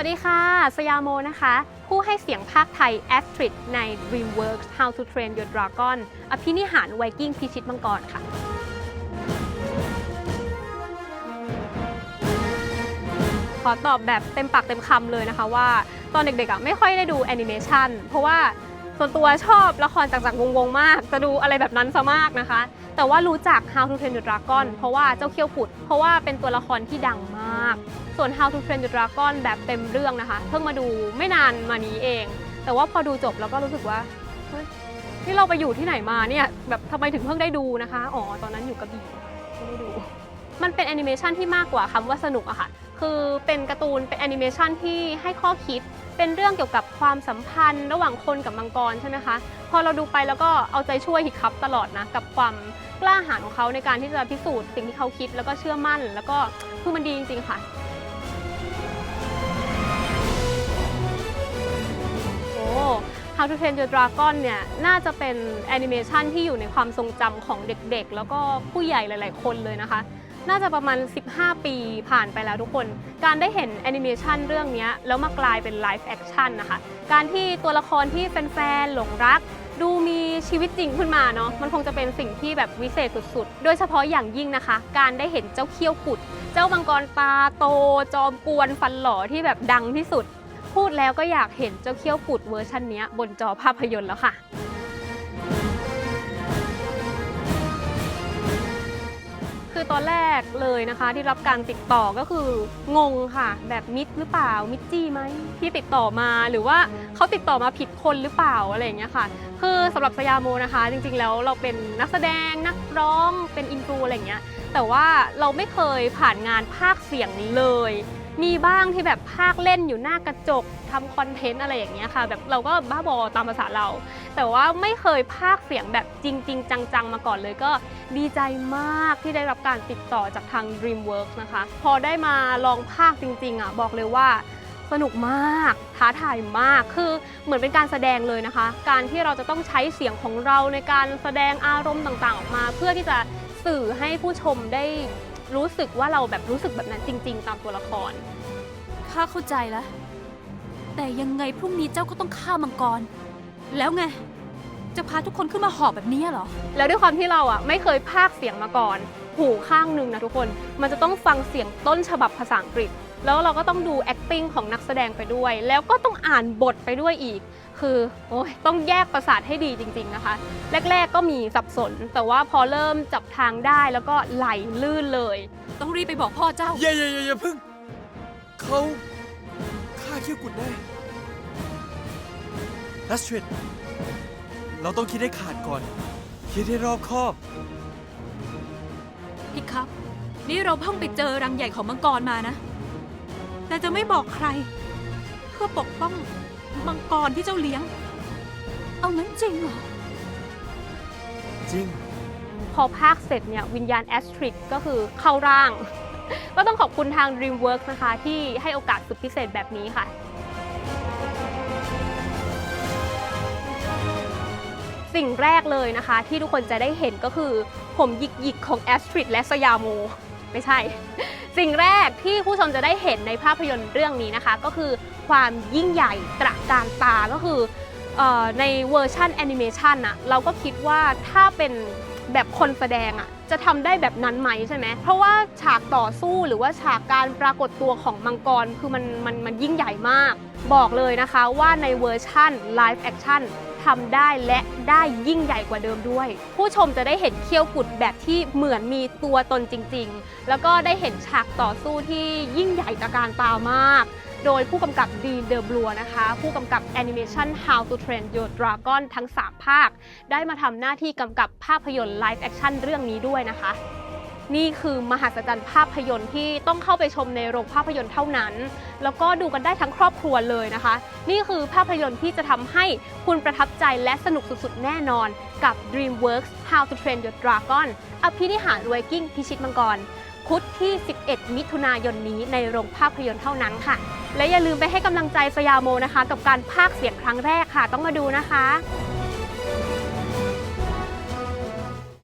วัสดีค่ะ สยามโมนะคะ ผู้ให้เสียงภาคไทย Astrid ใน DreamWorks How to Train Your Dragon อภินิหารไวกิ้งพิชิตมังกรค่ะขอตอบแบบเต็มปากเต็มคำเลยนะคะว่า ตอนเด็กๆอะไม่ค่อยได้ดูแอนิเมชันเพราะว่าส่วนตัวชอบละครจากจากวงงๆ มาก จะดูอะไรแบบนั้นซะมากนะคะ แต่ว่ารู้จัก How to Train Your Dragon เพราะว่าเจ้าเขี้ยวกุด เพราะว่าเป็นตัวละครที่ดังมาก ส่วน How to Train Your Dragon แบบเต็มเรื่องนะคะ เพิ่งมาดูไม่นานมานี้เอง แต่ว่าพอดูจบแล้วก็รู้สึกว่าเฮ้ยนี่เราไปอยู่ที่ไหนมาเนี่ยแบบทำไมถึงเพิ่งได้ดูนะคะ อ๋อ ตอนนั้นอยู่กระบี่ไม่ได้ดู มันเป็นแอนิเมชันที่มากกว่าคำว่าสนุกอะค่ะ คือเป็นการ์ตูนเป็นแอนิเมชันที่ให้ข้อคิด เป็นเรื่องเกี่ยวกับความสัมพันธ์ ระหว่างคนกับมังกรใช่ไหมคะ พอเราดูไปแล้วก็เอาใจช่วยฮิคับตลอดนะ กับความกล้าหาญของเขาในการที่จะพิสูจน์สิ่งที่เขาคิดแล้วก็เชื่อมั่น แล้วก็คือมันดีจริงๆค่ะโอ้ How to Train Your Dragon เนี่ยน่าจะเป็นแอนิเมชันที่อยู่ในความทรงจำของเด็กๆ แล้วก็ผู้ใหญ่หลาย ๆ คนเลยนะคะ น่าจะประมาณ 15 ปีผ่านไปแล้วทุกคน การได้เห็นแอนิเมชันเรื่องนี้แล้วมากลายเป็นไลฟ์แอคชั่นนะคะ การที่ตัวละครที่แฟนๆหลงรัก ดูมีชีวิตจริงขึ้นมาเนาะ มันคงจะเป็นสิ่งที่แบบวิเศษสุดๆ โดยเฉพาะอย่างยิ่งนะคะ การได้เห็นเจ้าเขี้ยวกุด เจ้ามังกรตาโต จอมกวนฟันหล่อที่แบบดังที่สุด พูดแล้วก็อยากเห็นเจ้าเขี้ยวกุดเวอร์ชันนี้บนจอภาพยนตร์แล้วค่ะ ตอนแรกเลยนะคะ ที่รับการติดต่อก็คืองงค่ะ แบบมิดหรือเปล่ามิดจี้ไหมที่ติดต่อมาหรือว่าเขาติดต่อมาผิดคนหรือเปล่าอะไรอย่างเงี้ยค่ะ คือสำหรับสยามโมนะคะ จริงๆแล้วเราเป็นนักแสดงนักร้องเป็นอินฟลูอะไรอย่างเงี้ยแต่ว่าเราไม่เคยผ่านงานภาคเสียงเลย มีบ้างที่แบบภาคเล่นอยู่หน้ากระจกทำคอนเทนต์อะไรอย่างเงี้ยค่ะ แบบเราก็บ้าบอตามภาษาเรา แต่ว่าไม่เคยภาคเสียงแบบจริง ๆ จัง ๆ มาก่อนเลยก็ดีใจมากที่ได้รับการติดต่อจากทาง DreamWorks นะคะ พอได้มาลองภาคจริง ๆ อะ บอกเลยว่าสนุกมาก ท้าทายมาก คือเหมือนเป็นการแสดงเลยนะคะ การที่เราจะต้องใช้เสียงของเราในการแสดงอารมณ์ต่างๆ ออกมา เพื่อที่จะสื่อให้ผู้ชมได้ รู้สึกว่าเราแบบรู้สึกแบบนั้นจริง ๆ ตามตัวละคร ข้าเข้าใจแล้ว แต่ยังไงพรุ่งนี้เจ้าก็ต้องฆ่ามังกร แล้วไง จะพาทุกคนขึ้นมาหอบแบบนี้เหรอ แล้วด้วยความที่เราอะไม่เคยพากย์เสียงมาก่อน หูข้างหนึ่งนะทุกคน มันจะต้องฟังเสียงต้นฉบับภาษาอังกฤษ แล้วเราก็ต้องดู acting ของนักแสดงไปด้วย แล้วก็ต้องอ่านบทไปด้วยอีก คือโอ้ยต้องแยกประสาทให้ดีจริง ๆนะคะ แรก ๆ ก็มีสับสน แต่ว่าพอเริ่มจับทางได้แล้วก็ไหลลื่นเลย ต้องรีบไปบอกพ่อเจ้า อย่าอย่าอย่าอย่าพึ่งเขาฆ่าเขี้ยวกุดแน่นัสเทรดเราต้องคิดให้ขาดก่อน คิดให้รอบคอบ พี่ครับ นี่เราเพิ่งไปเจอรังใหญ่ของมังกรมานะ แต่จะไม่บอกใคร เพื่อปกป้องมังกรที่เจ้าเลี้ยง เอางั้นจริงเหรอ จริง พอภาคเสร็จเนี่ยวิญญาณแอสทริกก็คือเข้าร่าง ก็ต้องขอบคุณทาง DreamWorks นะคะ ที่ให้โอกาสสุดพิเศษแบบนี้ค่ะ สิ่งแรกเลยนะคะ ที่ทุกคนจะได้เห็นก็คือผมหยิกๆ ของแอสทริดและสยามโมไม่ใช่ สิ่งแรกที่ผู้ชมจะได้เห็นในภาพยนตร์เรื่องนี้นะคะ ก็คือความยิ่งใหญ่ตระการตาก็คืออในเวอร์ชันแอนิเมชันอะเราก็คิดว่าถ้าเป็นแบบคนแสดงอะจะทำได้แบบนั้นไหมใช่ไหม เพราะว่าฉากต่อสู้หรือว่าฉากการปรากฏตัวของมังกร คือมันมันมันยิ่งใหญ่มาก บอกเลยนะคะว่าในเวอร์ชันไลฟ์แอคชั่น ทำได้และได้ยิ่งใหญ่กว่าเดิมด้วย ผู้ชมจะได้เห็นเขี้ยวกุดแบบที่เหมือนมีตัวตนจริง ๆ แล้วก็ได้เห็นฉากต่อสู้ที่ยิ่งใหญ่ตระการตามาก โดยผู้กำกับดีเดอ b บลัวนะคะ ผู้กำกับแอนิเมชัน How to Train Your Dragon ทั้ง 3 ภาค ได้มาทำหน้าที่กำกับภาพยนตร์ไลฟ์แอคชั่นเรื่องนี้ด้วยนะคะ นี่คือมหัศจรรย์ภาพยนตร์ที่ต้องเข้าไปชมในโรงภาพยนตร์เท่านั้น แล้วก็ดูกันได้ทั้งครอบครัวเลยนะคะ นี่คือภาพยนตร์ที่จะทำให้คุณประทับใจและสนุกสุดๆ แน่นอนกับ DreamWorks How to Train Your Dragon อภินิหารไวกิ้งพิชิตมังกร พุธที่ 11 มิถุนายนนี้ในโรงภาพยนตร์เท่านั้นค่ะ และอย่าลืมไปให้กำลังใจสยามโมนะคะ กับการพากเสียงครั้งแรกค่ะ ต้องมาดูนะคะ